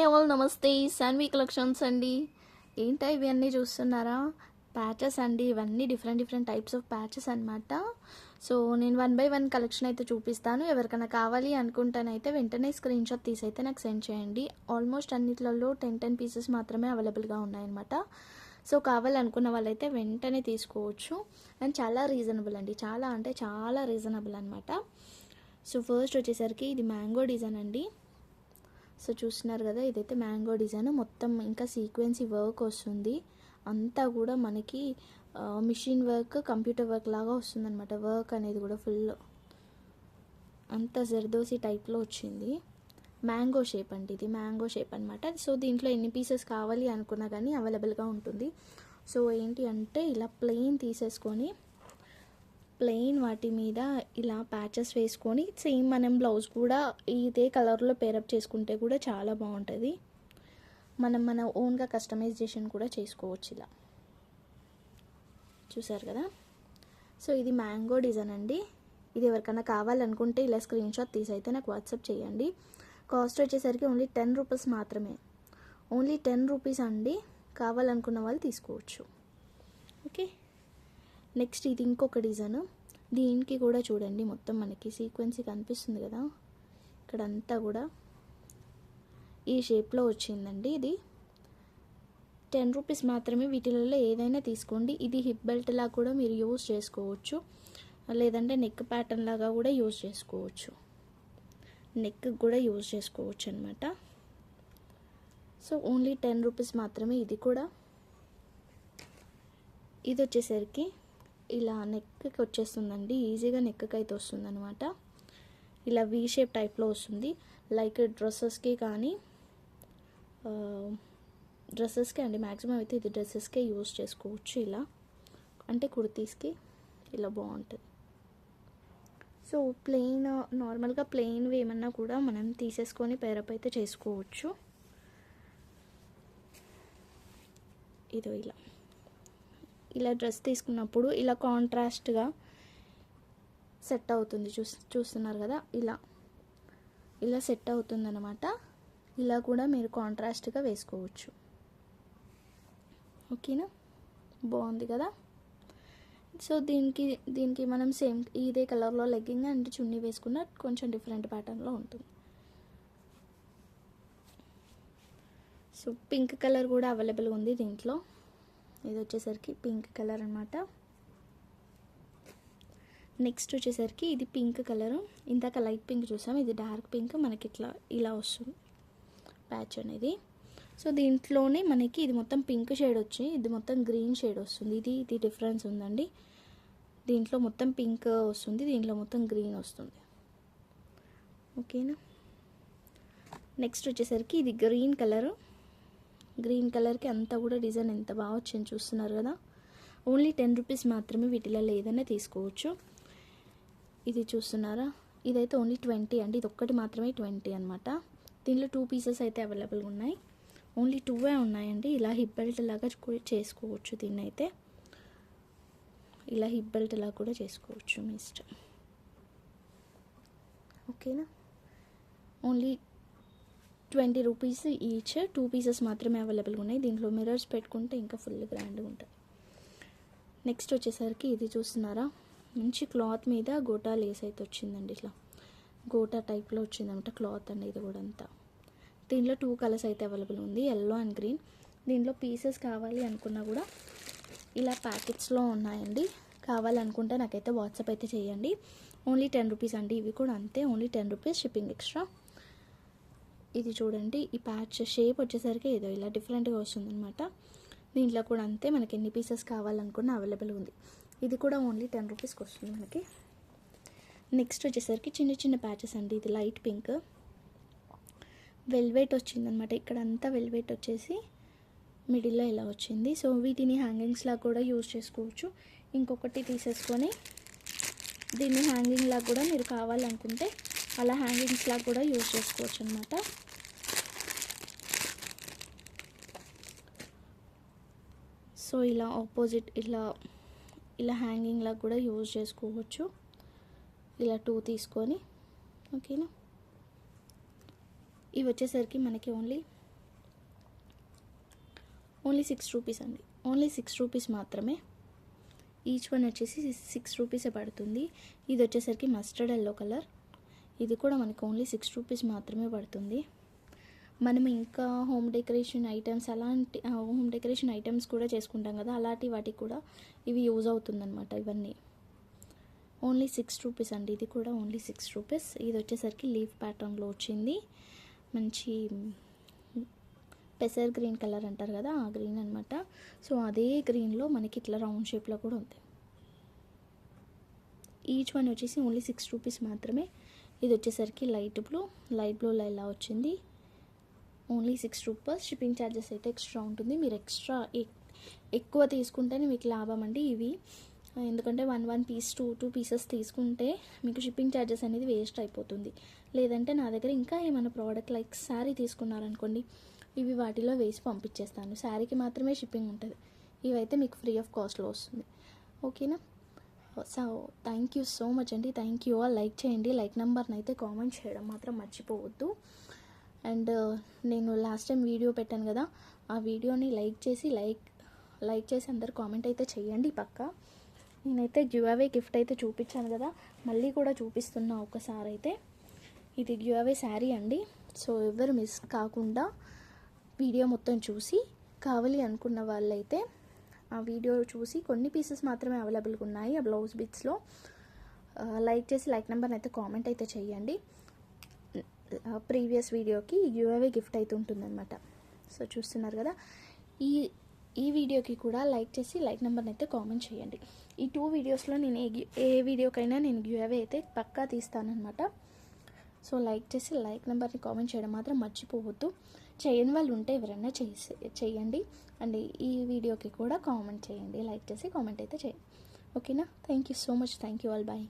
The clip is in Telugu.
హాయ్ ఆల్ నమస్తే. శాన్వి కలెక్షన్స్ అండి. ఏంటా ఇవన్నీ చూస్తున్నారా? ప్యాచెస్ అండి. ఇవన్నీ different different types of patches అనమాట సో నేను వన్ బై వన్ కలెక్షన్ అయితే చూపిస్తాను. ఎవరికైనా కావాలి అనుకుంటానైతే వెంటనే స్క్రీన్ షాట్ తీసి అయితే నాకు సెండ్ చేయండి. ఆల్మోస్ట్ అన్నిట్లలో టెన్ టెన్ పీసెస్ మాత్రమే అవైలబుల్గా ఉన్నాయన్నమాట. సో కావాలనుకున్న వాళ్ళైతే వెంటనే తీసుకోవచ్చు. అండ్ చాలా రీజనబుల్ అండి. చాలా అంటే చాలా రీజనబుల్ అనమాట సో ఫస్ట్ వచ్చేసరికి ఇది మ్యాంగో డిజైన్ అండి. సో చూస్తున్నారు కదా ఇదైతే మ్యాంగో డిజైన్. మొత్తం ఇంకా సీక్వెన్సీ వర్క్ వస్తుంది. అంతా కూడా మనకి మిషన్ వర్క్ కంప్యూటర్ వర్క్ లాగా వస్తుందన్నమాట. వర్క్ అనేది కూడా ఫుల్ అంతా జర్దోసి టైప్లో వచ్చింది. మ్యాంగో షేప్ అండి ఇది మ్యాంగో షేప్ అనమాట సో దీంట్లో ఎన్ని పీసెస్ కావాలి అనుకున్నా కానీ అవైలబుల్గా ఉంటుంది. సో ఏంటి అంటే ఇలా ప్లెయిన్ తీసేసుకొని ప్లెయిన్ వాటి మీద ఇలా ప్యాచెస్ వేసుకొని సేమ్ మనం బ్లౌజ్ కూడా ఇదే కలర్లో పేరప్ చేసుకుంటే కూడా చాలా బాగుంటుంది. మనం మన ఓన్గా కస్టమైజేషన్ కూడా చేసుకోవచ్చు ఇలా. చూసారు కదా? సో ఇది మ్యాంగో డిజైన్ అండి. ఇది ఎవరికైనా కావాలనుకుంటే ఇలా స్క్రీన్ షాట్ తీసి అయితే నాకు వాట్సాప్ చేయండి. కాస్ట్ వచ్చేసరికి ఓన్లీ టెన్ రూపీస్ మాత్రమే. ఓన్లీ టెన్ రూపీస్ అండి. కావాలనుకున్న వాళ్ళు తీసుకోవచ్చు. ఓకే? నెక్స్ట్ ఇది ఇంకొక డిజైన్. దీనికి కూడా చూడండి మొత్తం మనకి సీక్వెన్సీ కనిపిస్తుంది కదా. ఇక్కడంతా కూడా ఈ షేప్లో వచ్చిందండి ఇది. టెన్ రూపీస్ మాత్రమే వీటిలలో ఏదైనా తీసుకోండి. ఇది హిప్ బెల్ట్ లా కూడా మీరు యూజ్ చేసుకోవచ్చు. లేదంటే నెక్ ప్యాటర్న్ లాగా కూడా యూజ్ చేసుకోవచ్చు. నెక్ కూడా యూజ్ చేసుకోవచ్చు అనమాట సో ఓన్లీ టెన్ రూపీస్ మాత్రమే ఇది కూడా. ఇది వచ్చేసరికి ఇలా నెక్కి వచ్చేస్తుందండి ఈజీగా నెక్కి అయితే వస్తుందనమాట ఇలా వీ షేప్ టైప్లో వస్తుంది. లైక్ డ్రెస్సెస్కి కానీ డ్రెస్సెస్కి అండి మ్యాక్సిమం అయితే ఇది డ్రెస్సెస్కే యూజ్ చేసుకోవచ్చు ఇలా. అంటే కుర్తీస్కి ఇలా బాగుంటుంది. సో ప్లెయిన్ నార్మల్గా ప్లెయిన్ ఏమన్నా కూడా మనం తీసేసుకొని పేరప్ అయితే చేసుకోవచ్చు. ఇదో ఇలా. ఇలా డ్రెస్ తీసుకున్నప్పుడు ఇలా కాంట్రాస్ట్గా సెట్ అవుతుంది. చూ చూస్తున్నారు కదా? ఇలా. ఇలా సెట్ అవుతుందన్నమాట. ఇలా కూడా మీరు కాంట్రాస్ట్గా వేసుకోవచ్చు. ఓకేనా? బాగుంది కదా? సో దీనికి దీనికి మనం సేమ్ ఇదే కలర్లో లెగ్గింగ్ అండ్ చున్నీ వేసుకున్న కొంచెం డిఫరెంట్ ప్యాటర్న్లో ఉంటుంది. సో పింక్ కలర్ కూడా అవైలబుల్ ఉంది దీంట్లో. ఇది వచ్చేసరికి పింక్ కలర్ అనమాట నెక్స్ట్ వచ్చేసరికి ఇది పింక్ కలర్. ఇందాక లైట్ పింక్ చూసాం ఇది డార్క్ పింక్. మనకి ఇట్లా ఇలా వస్తుంది ప్యాచ్ అనేది. సో దీంట్లోనే మనకి ఇది మొత్తం పింక్ షేడ్ వచ్చి ఇది మొత్తం గ్రీన్ షేడ్ వస్తుంది. ఇది ఇది డిఫరెన్స్ ఉందండి. దీంట్లో మొత్తం పింక్ వస్తుంది దీంట్లో మొత్తం గ్రీన్ వస్తుంది. ఓకేనా? నెక్స్ట్ వచ్చేసరికి ఇది గ్రీన్ కలర్. గ్రీన్ కలర్కి అంతా కూడా డిజైన్ ఎంత బాగా వచ్చింది చూస్తున్నారు కదా. ఓన్లీ టెన్ రూపీస్ మాత్రమే వీటిలో లేదనే తీసుకోవచ్చు. ఇది చూస్తున్నారా? ఇదైతే ఓన్లీ ట్వంటీ అండి. ఇది ఒక్కటి మాత్రమే ట్వంటీ అనమాట దీనిలో టూ పీసెస్ అయితే అవైలబుల్గా ఉన్నాయి. ఓన్లీ టూవే ఉన్నాయండి. ఇలా హిప్ బెల్ట్ లాగా కూడా చేసుకోవచ్చు దీన్ని అయితే ఇలా హిప్ బెల్ట్ లాగా కూడా చేసుకోవచ్చు మీ ఇష్టం. ఓకేనా? Only twenty rupees each two pieces మాత్రమే అవైలబుల్గా ఉన్నాయి. దీంట్లో మిరర్స్ పెట్టుకుంటే ఇంకా ఫుల్ గ్రాండ్గా ఉంటుంది. నెక్స్ట్ వచ్చేసరికి ఇది చూస్తున్నారా? మంచి క్లాత్ మీద గోటా లేస్ అయితే వచ్చిందండి ఇట్లా. గోటా టైప్లో వచ్చిందనమాట క్లాత్ అండి ఇది కూడా అంతా. దీంట్లో టూ కలర్స్ అయితే అవైలబుల్ ఉంది. Yellow and green. దీంట్లో పీసెస్ కావాలి అనుకున్నా కూడా ఇలా ప్యాకెట్స్లో ఉన్నాయండి. కావాలనుకుంటే నాకైతే వాట్సాప్ అయితే చేయండి. ఓన్లీ టెన్ రూపీస్ అండి. ఇవి కూడా అంతే. Only ten rupees shipping extra. ఇది చూడండి ఈ ప్యాచ్ షేప్ వచ్చేసరికి ఏదో ఇలా డిఫరెంట్గా వస్తుందన్నమాట. దీంట్లో కూడా అంతే మనకి ఎన్ని పీసెస్ కావాలనుకున్న అవైలబుల్ ఉంది. ఇది కూడా ఓన్లీ టెన్ రూపీస్కి వస్తుంది మనకి. నెక్స్ట్ వచ్చేసరికి చిన్న చిన్న ప్యాచెస్ అండి. ఇది లైట్ పింక్ వెల్వెట్ వచ్చిందనమాట ఇక్కడ అంతా వెల్వెట్ వచ్చేసి మిడిల్లో ఇలా వచ్చింది. సో వీటిని హ్యాంగింగ్స్లా కూడా యూజ్ చేసుకోవచ్చు. ఇంకొకటి తీసేసుకొని దీన్ని హ్యాంగింగ్లా కూడా మీరు కావాలనుకుంటే అలా హ్యాంగింగ్స్లా కూడా యూజ్ చేసుకోవచ్చు అనమాట సో ఇలా ఆపోజిట్ ఇలా ఇలా హ్యాంగింగ్లా కూడా యూజ్ చేసుకోవచ్చు. ఇలా టూ తీసుకొని ఓకేనా? ఇవి వచ్చేసరికి మనకి ఓన్లీ ఓన్లీ సిక్స్ రూపీస్ అండి. ఓన్లీ సిక్స్ రూపీస్ మాత్రమే. ఈచ్ వన్ వచ్చేసి సిక్స్ రూపీసే పడుతుంది. ఇది వచ్చేసరికి మస్టర్డ్ ఎల్లో కలర్ ఇది కూడా మనకు ఓన్లీ సిక్స్ రూపీస్ మాత్రమే పడుతుంది. మనం ఇంకా హోమ్ డెకరేషన్ ఐటమ్స్ అలాంటి హోమ్ డెకరేషన్ ఐటమ్స్ కూడా చేసుకుంటాం కదా అలాంటి వాటికి కూడా ఇవి యూజ్ అవుతుందన్నమాట ఇవన్నీ. ఓన్లీ సిక్స్ రూపీస్ అండి ఇది కూడా ఓన్లీ సిక్స్ రూపీస్ ఇది వచ్చేసరికి లీఫ్ ప్యాటర్న్లో వచ్చింది. మంచి పెసర్ గ్రీన్ కలర్ అంటారు కదా ఆ గ్రీన్ అనమాట సో అదే గ్రీన్లో మనకి ఇట్లా రౌండ్ షేప్లో కూడా ఉంది. ఈచ్ వన్ వచ్చేసి ఓన్లీ సిక్స్ రూపీస్ మాత్రమే. ఇది వచ్చేసరికి లైట్ బ్లూ. లైట్ బ్లూలో ఎలా వచ్చింది? Only six rupees. Shipping charges అయితే ఎక్స్ట్రా ఉంటుంది. మీరు ఎక్స్ట్రా ఎక్కువ తీసుకుంటేనే మీకు లాభం అండి ఇవి. ఎందుకంటే one one piece two two pieces తీసుకుంటే మీకు షిప్పింగ్ ఛార్జెస్ అనేది వేస్ట్ అయిపోతుంది. లేదంటే నా దగ్గర ఇంకా ఏమైనా ప్రోడక్ట్ లైక్ శారీ తీసుకున్నారనుకోండి ఇవి వాటిలో వేసి పంపించేస్తాను. శారీకి మాత్రమే షిప్పింగ్ ఉంటుంది. ఇవైతే మీకు ఫ్రీ ఆఫ్ కాస్ట్లో వస్తుంది. ఓకేనా? So thank you so much అండి. Thank you all. లైక్ చేయండి. లైక్ నెంబర్ని అయితే కామెంట్ చేయడం మాత్రం మర్చిపోవద్దు. అండ్ uh, నేను లాస్ట్ టైం వీడియో పెట్టాను కదా ఆ వీడియోని లైక్ చేసి లైక్ లైక్ చేసి అందరు కామెంట్ అయితే చేయండి పక్క. నేనైతే గివ్ అవే గిఫ్ట్ అయితే చూపించాను కదా మళ్ళీ కూడా చూపిస్తున్నా ఒకసారి అయితే ఇది గివ్ అవే శారీ అండి. సో ఎవరు మిస్ కాకుండా వీడియో మొత్తం చూసి కావాలి అనుకున్న వాళ్ళైతే ఆ వీడియో చూసి కొన్ని పీసెస్ మాత్రమే అవైలబుల్గా ఉన్నాయి ఆ బ్లౌజ్ బిట్స్లో లైక్ చేసి లైక్ నెంబర్ని అయితే కామెంట్ అయితే చేయండి. ప్రీవియస్ వీడియోకి యూఏవే గిఫ్ట్ అయితే ఉంటుందన్నమాట. సో చూస్తున్నారు కదా? ఈ ఈ వీడియోకి కూడా లైక్ చేసి లైక్ నెంబర్ని అయితే కామెంట్ చేయండి. ఈ టూ వీడియోస్లో నేను ఏ ఏ వీడియోకైనా నేను గివ్అవే అయితే పక్కా తీస్తానన్నమాట. సో లైక్ చేసి లైక్ నెంబర్ని కామెంట్ చేయడం మాత్రం మర్చిపోవద్దు. చేయని వాళ్ళు ఉంటే ఎవరైనా చేసి చేయండి. అండ్ ఈ వీడియోకి కూడా కామెంట్ చేయండి. లైక్ చేసి కామెంట్ అయితే చేయండి. ఓకేనా? Thank you so much. Thank you all. Bye.